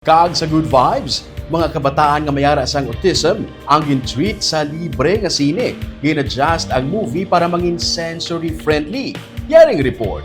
Kaag sa good vibes, mga kabataan nga mayara sang autism ang gin-treat sa libre nga sine. Gin-adjust ang movie para mangin sensory friendly. Yaring report.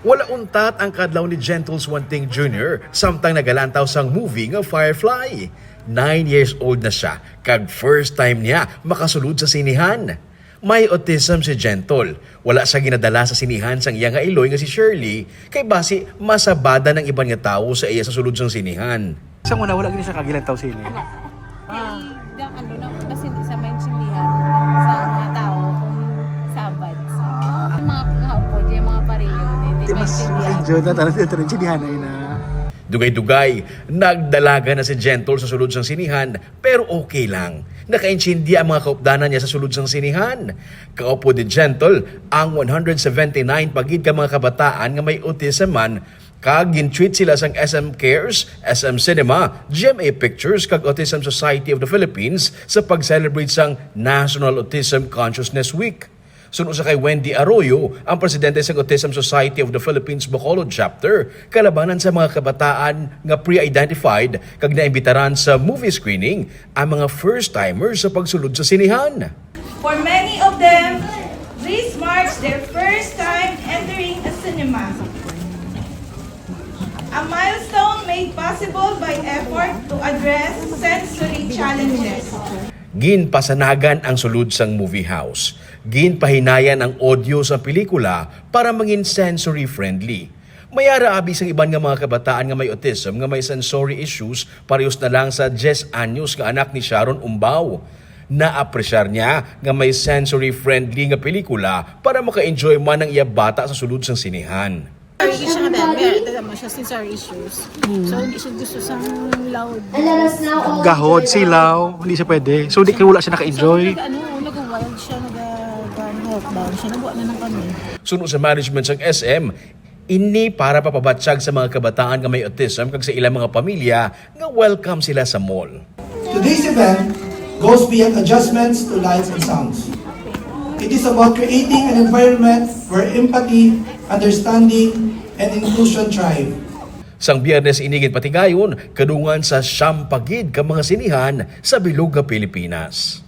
Wala untat ang kadlaw ni Gentles Wanting Jr. samtang nagalantaw sang movie nga Firefly. Nine years old na siya, kag first time niya makasulod sa sinihan. May autism si Gentle. Wala siya ginadala sa sinihan sang iya nga iloy nga si Shirley, kay basi masabada ng ibang nga tao sa iya sa sulod sang sinihan. Sa una, wala gini siya kagilan tao sini. Ah. Yung ano na, kasi sa maintindihan sa mga tao kung sabad. Yung mga kahapon, yung mga hindi Di mas enjoy na rin sinihan na ina. Dugay-dugay, nagdalaga na si Gentle sa sulod sang sinihan, pero okay lang. Nakaintindi ang mga kaupdanan niya sa sulod sang sinihan. Kaupo ni Gentle, ang 179 pagid ka mga kabataan nga may autism man, kag gin-treat sila sang SM Cares, SM Cinema, GMA Pictures kag Autism Society of the Philippines sa pag-celebrate sang National Autism Consciousness Week. Suno sa kay Wendy Arroyo, ang presidente sa Autism Society of the Philippines Bacolod Chapter, kalabanan sa mga kabataan nga pre-identified kag naimbitaran sa movie screening ang mga first-timers sa pagsulod sa sinihan. For many of them, this marks their first time entering a cinema. A milestone made possible by effort to address sensory challenges. Ginpasanagan ang sulod sang movie house. Ginpahinayan ang audio sa pelikula para mangin sensory friendly. Mayara abi sang iban nga mga kabataan nga may autism nga may sensory issues parehas na lang sa 10 anyos nga anak ni Sharon Umbao. Naapresyar niya nga may sensory friendly nga pelikula para maka-enjoy man ang iya bata sa sulod sang sinihan. Hindi siya nga dahil meron naman siya sensory issues. So, hindi siya gusto sa loud. Gahod, silaw, hindi siya pwede. So, di kaya wala siya naka-enjoy. So, ano, nag-healthbound siya, nabuha na ng kami. Suno sa management ng SM, ini para papabatsyag sa mga kabataan nga may autism kag sa ilang mga pamilya nga welcome sila sa mall. Today's event goes beyond adjustments to lights and sounds. It is about creating an environment where empathy, understanding, and inclusion thrive. Sang biyernes inigit patigayon, kadungan sa Syampagid ka mga sinihan sa Bilog nga Pilipinas.